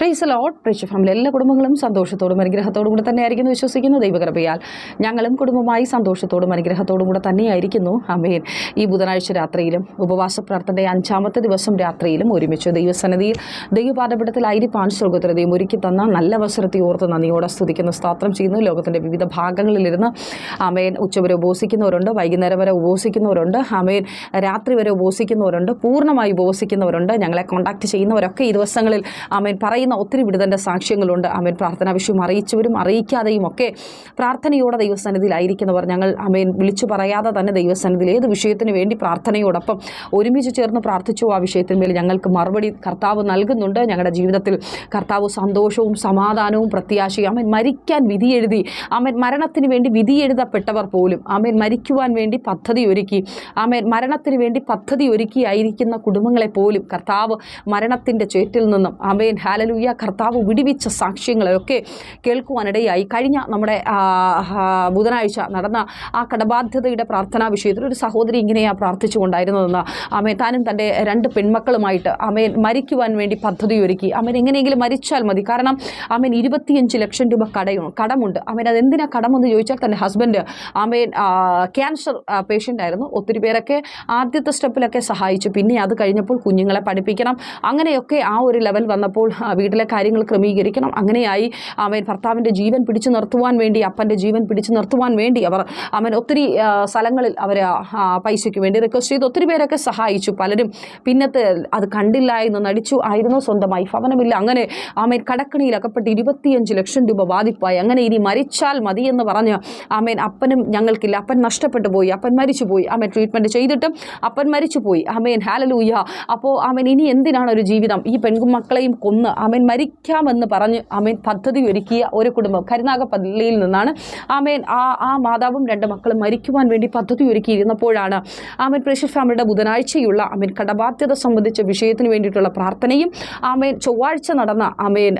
Price ലോട്ട് പ്രേക്ഷ family എല്ലാ കുടുംബങ്ങളും സന്തോഷത്തോടും അനുഗ്രഹത്തോടും കൂടെ തന്നെയായിരിക്കും വിശ്വസിക്കുന്നു. ദൈവകൃപയാൽ ഞങ്ങളും കുടുംബമായി സന്തോഷത്തോടും അനുഗ്രഹത്തോടും കൂടെ തന്നെയായിരിക്കുന്നു. അമേൻ ഈ ബുധനാഴ്ച രാത്രിയിലും ഉപവാസ പ്രാർത്ഥനയുടെ അഞ്ചാമത്തെ ദിവസം രാത്രിയിലും ഒരുമിച്ച് ദൈവസന്നിധിയിൽ ദൈവപാദപീഠത്തിലായിരിക്കാൻ സ്വർഗത്തിലതയും ഒരുക്കി തന്ന നല്ല അവസരത്തെ ഓർത്ത് നന്ദിയോടെ സ്തുതിക്കുന്ന. സ്തോത്രം ചെയ്യുന്നു. ലോകത്തിന്റെ വിവിധ ഭാഗങ്ങളിലിരുന്ന് അമേൻ ഉച്ചവരെ ഉപവസിക്കുന്നവരുണ്ട് വൈകുന്നേരം വരെ ഉപവസിക്കുന്നവരുണ്ട് അമേൻ രാത്രി വരെ ഉപവസിക്കുന്നവരുണ്ട് പൂർണമായി ഉപവസിക്കുന്നവരുണ്ട് ഞങ്ങളെ കോൺടാക്ട് ചെയ്യുന്നവരൊക്കെ ഈ ദിവസങ്ങളിൽ അമേൻ പറയുന്ന ഒത്തിരി വിടുതന്റെ സാക്ഷ്യങ്ങളുണ്ട്. അമേൻ പ്രാർത്ഥനാ വിഷയം അറിയിച്ചവരും അറിയിക്കാതെയും ഒക്കെ പ്രാർത്ഥനയോടെ ദൈവസന്നിധിയിലായിരിക്കുന്നവർ ഞങ്ങൾ അമേൻ വിളിച്ചു പറയാതെ തന്നെ ദൈവസന്നിധിയിൽ ഏത് വിഷയത്തിന് വേണ്ടി പ്രാർത്ഥനയോടൊപ്പം ഒരുമിച്ച് ചേർന്ന് പ്രാർത്ഥിച്ചു ആ വിഷയത്തിന്മേൽ ഞങ്ങൾക്ക് മറുപടി കർത്താവ് നൽകുന്നുണ്ട്. ഞങ്ങളുടെ ജീവിതത്തിൽ കർത്താവ് സന്തോഷവും സമാധാനവും പ്രത്യാശയും അമേൻ മരിക്കാൻ വിധിയെഴുതി അമേൻ മരണത്തിന് വേണ്ടി വിധിയെഴുതപ്പെട്ടവർ പോലും അമേൻ മരിക്കുവാൻ വേണ്ടി പദ്ധതി ഒരുക്കി അമേൻ മരണത്തിന് വേണ്ടി പദ്ധതി ഒരുക്കിയായിരിക്കുന്ന കുടുംബങ്ങളെ പോലും കർത്താവ് മരണത്തിന്റെ ചേറ്റിൽ നിന്നും അമേൻ ഹാലലൂയ കർത്താവ് വിടിവിച്ച സാക്ഷ്യങ്ങളെയൊക്കെ കേൾക്കുവാനിടയായി. കഴിഞ്ഞ നമ്മുടെ ബുധനാഴ്ച നടന്ന ആ കടബാധ്യതയുടെ പ്രാർത്ഥനാ വിഷയത്തിൽ ഒരു സഹോദരി ഇങ്ങനെയാണ് പ്രാർത്ഥിച്ചുകൊണ്ടായിരുന്നതെന്ന് അമേൻ താനും തന്റെ രണ്ട് പെൺമക്കളുമായിട്ട് അമേൻ മരിക്കുവാൻ വേണ്ടി പദ്ധതി ഒരുക്കി അമ്മൻ എങ്ങനെയെങ്കിലും മരിച്ചാൽ മതി. കാരണം അമ്മൻ ഇരുപത്തിയഞ്ച് ലക്ഷം രൂപ കടയും കടമുണ്ട്. അമേൻ അതെന്തിനാ കടമെന്ന് ചോദിച്ചാൽ തന്റെ ഹസ്ബൻഡ് അമേൻ ക്യാൻസർ പേഷ്യന്റ് ആയിരുന്നു ഒത്തിരി പേരൊക്കെ ആദ്യത്തെ സ്റ്റെപ്പിലൊക്കെ സഹായിച്ചു. പിന്നെ അത് കഴിഞ്ഞപ്പോൾ കുഞ്ഞുങ്ങളെ പഠിപ്പിക്കണം. അങ്ങനെയൊക്കെ ആ ഒരു ലെവൽ വന്നപ്പോൾ വീട്ടിലെ കാര്യങ്ങൾ ക്രമീകരിക്കണം. അങ്ങനെയായി അവൻ ഭർത്താവിന്റെ ജീവൻ പിടിച്ചു നിർത്തുവാൻ വേണ്ടി അപ്പന്റെ ജീവൻ പിടിച്ചു നിർത്തുവാൻ വേണ്ടി അവർ അവൻ ഒത്തിരി സ്ഥലങ്ങളിൽ അവർ പൈസയ്ക്ക് വേണ്ടി റിക്വസ്റ്റ് ചെയ്ത്. ഒത്തിരി പേരൊക്കെ സഹായിച്ചു. പലരും പിന്നത്തെ അത് കണ്ടില്ല എന്ന് നടിച്ചു. ആയിരുന്നു സ്വന്തമായി. ഭവനമില്ല. അങ്ങനെ ആമേൻ കടക്കണിയിൽ അകപ്പെട്ട് ഇരുപത്തിയഞ്ച് ലക്ഷം രൂപ ബാധിപ്പായി അങ്ങനെ ഇനി മരിച്ചാൽ മതി എന്ന് പറഞ്ഞ് ആമേൻ അപ്പനും ഞങ്ങൾക്കില്ല. അപ്പൻ നഷ്ടപ്പെട്ടു പോയി. അപ്പൻ മരിച്ചു പോയി. ആമേൻ ട്രീറ്റ്മെന്റ് ചെയ്തിട്ടും അപ്പൻ മരിച്ചു പോയി. ആമേൻ ഹാലലൂയ അപ്പോൾ ആമേൻ ഇനി എന്തിനാണ് ഒരു ജീവിതം? ഈ പെൺകുമക്കളെയും കൊന്ന് ആമേൻ മരിക്കാമെന്ന് പറഞ്ഞ് ആമേൻ പദ്ധതി ഒരുക്കിയ ഒരു കുടുംബം കരുനാഗപ്പള്ളിയിൽ നിന്നാണ്. ആമേൻ ആ ആ മാതാവും രണ്ട് മക്കളും മരിക്കുവാൻ വേണ്ടി പദ്ധതി ഒരുക്കിയിരുന്നപ്പോഴാണ് ആമേൻ പ്രേഷ്യസ് ഫാമിലിയുടെ ബുധനാഴ്ചയുള്ള ആമേൻ കടബാധ്യത സംബന്ധിച്ച വിഷയത്തിന് വേണ്ടിയിട്ടുള്ള പ്രാർത്ഥനയും ആമേൻ ചൊവ്വാഴ്ച നടന്ന ആമേൻ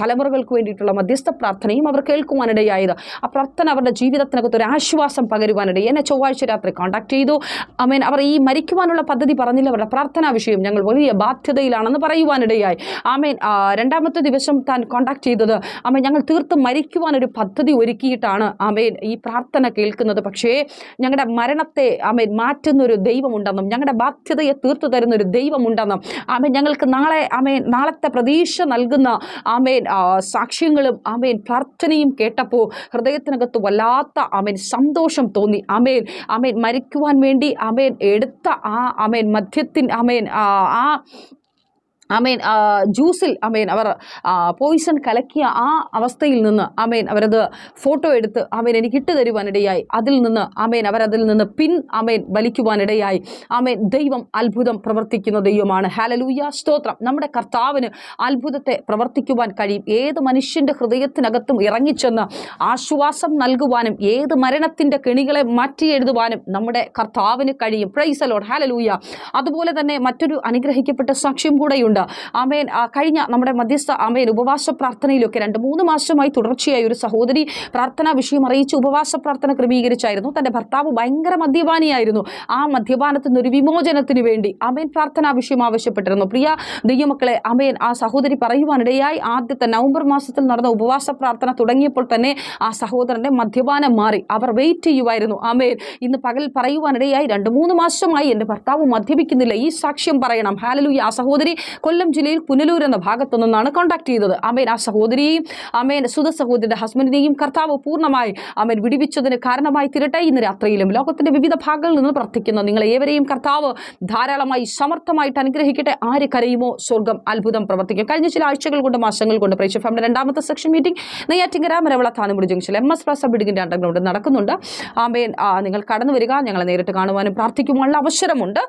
തലമുറകൾക്ക് വേണ്ടിയിട്ടുള്ള മധ്യസ്ഥ പ്രാർത്ഥനയും അവർ കേൾക്കുവാനിടയായത്. ആ പ്രാർത്ഥന അവരുടെ ജീവിതത്തിനകത്ത് ഒരു ആശ്വാസം പകരുവാനിടയായി എന്നെ ചൊവ്വാഴ്ച രാത്രി കോൺടാക്ട് ചെയ്തു. ആമേൻ അവർ ഈ മരിക്കുവാനുള്ള പദ്ധതി പറഞ്ഞില്ല. അവരുടെ പ്രാർത്ഥനാ വിഷയം ഞങ്ങൾ വലിയ ബാധ്യതയിലാണെന്ന് പറയുവാനിടയായി. ആമേൻ രണ്ടാമത്തെ ദിവസം താൻ കോണ്ടാക്ട് ചെയ്തത് അമ്മ ഞങ്ങൾ തീർത്തും മരിക്കുവാനൊരു പദ്ധതി ഒരുക്കിയിട്ടാണ് ആമേൻ ഈ പ്രാർത്ഥന കേൾക്കുന്നത്. പക്ഷേ ഞങ്ങളുടെ മരണത്തെ അമ്മ മാറ്റുന്ന ഒരു ദൈവമുണ്ടെന്നും ഞങ്ങളുടെ ബാധ്യതയെ തീർത്തു തരുന്ന ഒരു ദൈവമുണ്ടെന്നും അമ്മ ഞങ്ങൾക്ക് നാളെ ആമേൻ നാളത്തെ പ്രതീക്ഷ നൽകുന്ന ആമേൻ സാക്ഷ്യങ്ങളും ആമേൻ പ്രാർത്ഥനയും കേട്ടപ്പോൾ ഹൃദയത്തിനകത്ത് വല്ലാത്ത ആമേൻ സന്തോഷം തോന്നി. ആമേൻ ആമേൻ മരിക്കുവാൻ വേണ്ടി ആമേൻ എടുത്ത ആ ആമേൻ മധ്യത്തിൻ ആമേൻ ആ ആ അമേൻ ജ്യൂസിൽ അമേൻ അവർ പോയിസൺ കലക്കിയ ആ അവസ്ഥയിൽ നിന്ന് അമേൻ അവരത് ഫോട്ടോ എടുത്ത് അമേൻ എനിക്ക് ഇട്ട് തരുവാനിടയായി. അതിൽ നിന്ന് അമേൻ അവരതിൽ നിന്ന് പിൻ അമേൻ വലിക്കുവാനിടയായി. അമേൻ ദൈവം അത്ഭുതം പ്രവർത്തിക്കുന്ന ദൈവമാണ്. ഹാലലൂയ സ്തോത്രം. നമ്മുടെ കർത്താവിന് അത്ഭുതത്തെ പ്രവർത്തിക്കുവാൻ കഴിയും. ഏത് മനുഷ്യന്റെ ഹൃദയത്തിനകത്തും ഇറങ്ങിച്ചെന്ന് ആശ്വാസം നൽകുവാനും ഏത് മരണത്തിന്റെ കെണികളെ മാറ്റി എഴുതുവാനും നമ്മുടെ കർത്താവിന് കഴിയും. പ്രൈസലോഡ് ഹാലലൂയ അതുപോലെ തന്നെ മറ്റൊരു അനുഗ്രഹിക്കപ്പെട്ട സാക്ഷ്യം കൂടെയുണ്ട്. ആമേൻ. ആ, കഴിഞ്ഞ നമ്മുടെ മധ്യസ്ഥ ആമേൻ ഉപവാസ പ്രാർത്ഥനയിലൊക്കെ രണ്ട് മൂന്ന് മാസമായി തുടർച്ചയായി ഒരു സഹോദരി പ്രാർത്ഥനാ വിഷയം അറിയിച്ച് ഉപവാസ പ്രാർത്ഥന ക്രമീകരിച്ചായിരുന്നു. തന്റെ ഭർത്താവ് ഭയങ്കര മദ്യപാനിയായിരുന്നു. ആ മദ്യപാനത്തിൽ നിന്നൊരു വിമോചനത്തിന് വേണ്ടി അമേൻ പ്രാർത്ഥനാ വിഷയം ആവശ്യപ്പെട്ടിരുന്നു. പ്രിയ ദൈവമക്കളെ അമേൻ ആ സഹോദരി പറയുവാനിടയായി ആദ്യത്തെ നവംബർ മാസത്തിൽ നടന്ന ഉപവാസ പ്രാർത്ഥന തുടങ്ങിയപ്പോൾ തന്നെ ആ സഹോദരന്റെ മദ്യപാനം മാറി. അവർ വെയിറ്റ് ചെയ്യുമായിരുന്നു അമേൻ ഇന്ന് പകൽ പറയുവാനിടയായി രണ്ട് മൂന്ന് മാസമായി എന്റെ ഭർത്താവ് മദ്യപിക്കുന്നില്ല. ഈ സാക്ഷ്യം പറയണം. ഹാലലു ആ സഹോദരി കൊല്ലം ജില്ലയിൽ പുനലൂർ എന്ന ഭാഗത്തു നിന്നാണ് കോൺടാക്ട് ചെയ്തത്. അമേൻ ആ സഹോദരിയെയും അമേൻ സുധ സഹോദരിയുടെ ഹസ്ബൻഡിനെയും കർത്താവ് പൂർണമായി അമേൻ വിടിവിച്ചതിന് കാരണമായി തിരട്ടെ ഇന്ന് രാത്രിയിലും. ലോകത്തിന്റെ വിവിധ ഭാഗങ്ങളിൽ നിന്ന് പ്രാർത്ഥിക്കുന്നു. നിങ്ങളെ ഏവരെയും കർത്താവ് ധാരാളമായി സമർത്ഥമായിട്ട് അനുഗ്രഹിക്കട്ടെ. ആര് കരയുമോ സ്വർഗം അത്ഭുതം പ്രവർത്തിക്കും. കഴിഞ്ഞ ചില ആഴ്ചകൾ കൊണ്ട് മാസങ്ങൾ കൊണ്ട് പ്രേക്ഷ ഫാമിന്റെ രണ്ടാമത്തെ സെക്ഷൻ മീറ്റിംഗ് നെയ്യാറ്റിങ്കര മരവള താനമുടി ജംഗ്ഷൻ എം എസ് പ്ലസ് ബിഡിങ്ങിന്റെ അണ്ടർഗ്രൗണ്ട് നടക്കുന്നുണ്ട്. ആമേൻ നിങ്ങൾ കടന്നു വരിക ഞങ്ങളെ നേരിട്ട് കാണുവാനും പ്രാർത്ഥിക്കുവാനുള്ള അവസരമുണ്ട്.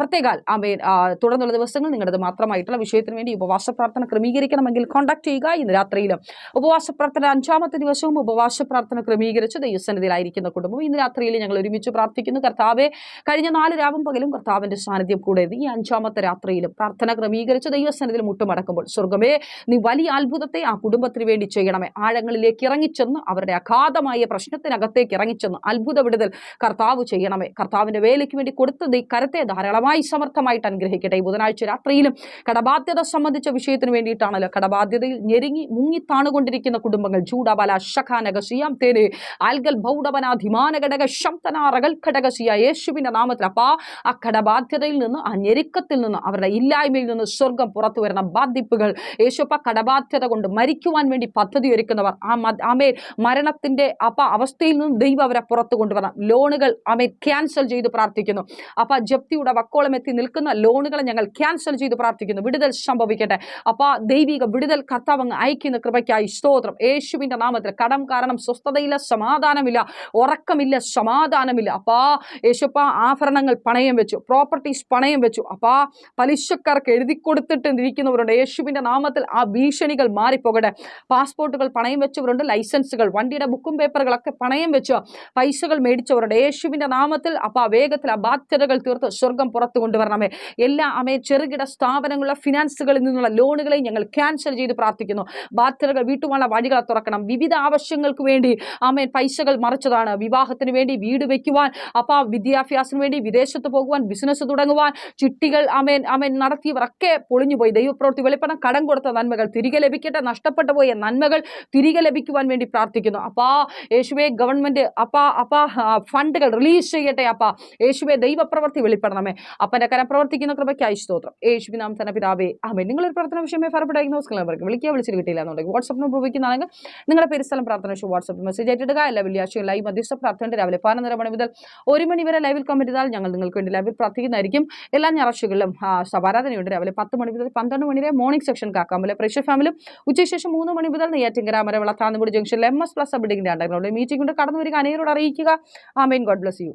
പ്രത്യേകാൽ ആമേൻ തുടർന്നുള്ള ദിവസങ്ങൾ നിങ്ങളുടേത് മാത്രമായിട്ടുള്ള വിഷയത്തിന് വേണ്ടി ഉപവാസ പ്രാർത്ഥന ക്രമീകരിക്കണമെങ്കിൽ കോൺടാക്ട് ചെയ്യുക ഇന്ന് രാത്രിയിലും. ഉപവാസ പ്രാർത്ഥന അഞ്ചാമത്തെ ദിവസവും ഉപവാസ പ്രാർത്ഥന ക്രമീകരിച്ച് ദൈവസന്നിധിയിലായിരിക്കുന്ന കുടുംബം ഇന്ന് രാത്രിയിൽ ഞങ്ങൾ ഒരുമിച്ച് പ്രാർത്ഥിക്കുന്നു. കർത്താവെ കഴിഞ്ഞ നാല് രാവും പകലും കർത്താവിന്റെ സാന്നിധ്യം കൂടെ ഈ അഞ്ചാമത്തെ രാത്രിയിലും പ്രാർത്ഥന ക്രമീകരിച്ച് ദൈവസന്നിധിയിൽ മുട്ടുമടക്കുമ്പോൾ സ്വർഗമേ നീ വലിയ അത്ഭുതത്തെ ആ കുടുംബത്തിന് വേണ്ടി ചെയ്യണമേ. ആഴങ്ങളിലേക്ക് ഇറങ്ങിച്ചെന്ന് അവരുടെ അഗാധമായ പ്രശ്നത്തിനകത്തേക്ക് ഇറങ്ങിച്ചെന്ന് അത്ഭുത വിടുതൽ കർത്താവ് ചെയ്യണമേ. കർത്താവിന്റെ വേലയ്ക്ക് വേണ്ടി കൊടുത്ത കരത്തെ ധാരാളമായി സമർത്ഥമായിട്ട് അനുഗ്രഹിക്കട്ടെ. ബുധനാഴ്ച രാത്രിയിലും കടബാധ്യത സംബന്ധിച്ച വിഷയത്തിന് വേണ്ടിയിട്ടാണല്ലോ കടബാധ്യതയിൽ ഞെരുങ്ങി മുങ്ങിത്താണുകൊണ്ടിരിക്കുന്ന കുടുംബങ്ങൾ. ചൂടബല ശഖാനക സിയാം തേനെ ആൽഗൽ ഭൗഡവന ധിമാനഘടക ശംതനാറകൾ ഘടകസിയ യേശുവിന്റെ നാമത്തിൽ. അപ്പാ ആ കടബാധ്യതയിൽ നിന്ന് ആ ഞെരുക്കത്തിൽ നിന്ന് അവരുടെ ഇല്ലായ്മയിൽ നിന്ന് സ്വർഗം പുറത്തു വരുന്ന ബാധിപ്പുകൾ യേശുപ്പ കടബാധ്യത കൊണ്ട് മരിക്കുവാൻ വേണ്ടി പദ്ധതി ഒരുക്കുന്നവർ ആ അമേ മരണത്തിന്റെ അപ്പ അവസ്ഥയിൽ നിന്ന് ദൈവം അവരെ പുറത്തു കൊണ്ടുവരണം. ലോണുകൾ അമേ ക്യാൻസൽ ചെയ്ത് പ്രാർത്ഥിക്കുന്നു. അപ്പ ജപ്തിയുടെ വക്കോളം എത്തി നിൽക്കുന്ന ലോണുകളെ ഞങ്ങൾ ക്യാൻസൽ ചെയ്ത് പ്രാർത്ഥിക്കുന്നു. വിടുതൽ സംഭവിക്കട്ടെ. അപ്പ ദൈവിക വിടുതൽ കർത്താവ് അയക്കുന്ന കൃപയ്ക്കായി സ്തോത്രം. യേശുവിന്റെ നാമത്തിൽ കടം കാരണം സ്വസ്ഥതയില്ല സമാധാനമില്ല ഉറക്കമില്ല സമാധാനമില്ല. അപ്പാ യേശുപ്പ ആഭരണങ്ങൾ പണയം വെച്ചു പ്രോപ്പർട്ടീസ് പണയം വെച്ചു. അപ്പാ പലിശക്കാർക്ക് എഴുതി കൊടുത്തിട്ട് ഇരിക്കുന്നവരുണ്ട് യേശുവിന്റെ നാമത്തിൽ ആ ഭീഷണികൾ മാറിപ്പോകട്ടെ. പാസ്പോർട്ടുകൾ പണയം വെച്ചവരുണ്ട് ലൈസൻസുകൾ വണ്ടിയുടെ ബുക്കും പേപ്പറുകളൊക്കെ പണയം വെച്ച് പൈസകൾ മേടിച്ചവരുണ്ട്. യേശുവിന്റെ നാമത്തിൽ അപ്പാ വേഗത്തിൽ ആ ബാധ്യതകൾ തീർത്ത് സ്വർഗം പുറത്തു കൊണ്ടുവരണമേ. എല്ലാ അമേ ചെറുകിട സ്ഥാപനങ്ങളുടെ ഫിനാൻസുകളിൽ നിന്നുള്ള ലോണുകളെ ഞങ്ങൾ ക്യാൻസൽ ചെയ്ത് പ്രാർത്ഥിക്കുന്നു. ബാധ്യതകൾ വീട്ടുവാനുള്ള വഴികൾ തുറക്കണം. വിവിധ ആവശ്യങ്ങൾക്ക് വേണ്ടി ആമേൻ പൈസകൾ മറിച്ചതാണ്. വിവാഹത്തിന് വേണ്ടി വീട് വെക്കുവാൻ അപ്പ വിദ്യാഭ്യാസത്തിന് വേണ്ടി വിദേശത്ത് പോകുവാൻ ബിസിനസ് തുടങ്ങുവാൻ ചിട്ടികൾ ആമേൻ ആമേൻ നടത്തിയവരൊക്കെ പൊളിഞ്ഞുപോയി. ദൈവപ്രവൃത്തി വെളിപ്പണം കടം കൊടുത്ത നന്മകൾ തിരികെ ലഭിക്കട്ടെ. നഷ്ടപ്പെട്ടു പോയ നന്മകൾ തിരികെ ലഭിക്കുവാൻ വേണ്ടി പ്രാർത്ഥിക്കുന്നു. അപ്പാ യേശുവേ ഗവൺമെന്റ് അപ്പാ അപ്പാ ഫണ്ടുകൾ റിലീസ് ചെയ്യട്ടെ അപ്പാ. യേശുവേ ദൈവപ്രവൃത്തി വെളിപ്പെടണമേ. അപ്പന്റെ കരം പ്രവർത്തിക്കുന്ന കൃപയ്ക്കായി സ്തോത്രം. യേശുവി നാം തന്നെ പിതാവേ നിങ്ങൾ നിങ്ങളൊരു പ്രാർത്ഥന വിഷയമേ ഫലപ്പെടായിരിക്കുന്ന നമ്പർക്ക് വിളിക്കുക വിളിച്ചിട്ട് കിട്ടിയില്ല എന്നുണ്ടെങ്കിൽ വാട്സപ്പ് നമ്പർ ഉപയോഗിക്കുന്നതാണെങ്കിൽ നിങ്ങളുടെ പേര് സ്ഥലം പ്രാർത്ഥന വിഷയം വാട്സപ്പ് മെസ്സേജ് ആയിട്ടിടുക. എല്ലാ വെള്ളിയാഴ്ചയും ലൈവ് മധ്യസ്ഥ പ്രാർത്ഥനയുടെ രാവിലെ പതിനൊന്നര മണി മുതൽ ഒരു മണി വരെ ലൈവിൽ കമന്റ് ചെയ്താൽ ഞങ്ങൾ നിങ്ങൾക്ക് വേണ്ടി ലൈവിൽ പ്രാർത്ഥിക്കുന്നതായിരിക്കും. എല്ലാ ഞായറാഴ്ചകളിലും സഭാരാധനയുണ്ട് രാവിലെ പത്ത് മണി മുതൽ പന്ത്രണ്ട് മണി വരെ മോർണിംഗ് സെക്ഷൻ കാക്കാമലെ. പ്രേക്ഷക ഫാമിലും ഉച്ചശേഷം മൂന്ന് മണി മുതൽ നെയ്യാറ്റിങ്കര അമരവിള താന്നുപൂടി ജംഗ്ഷനിൽ എം എസ് പ്ലസ് ബിൽഡിംഗിന്റെ ഉണ്ടായിരുന്നു മീറ്റിംഗ് കൊണ്ട് കടന്നു വരിക അനേരോട് അറിയിക്കുക. ആ main God bless you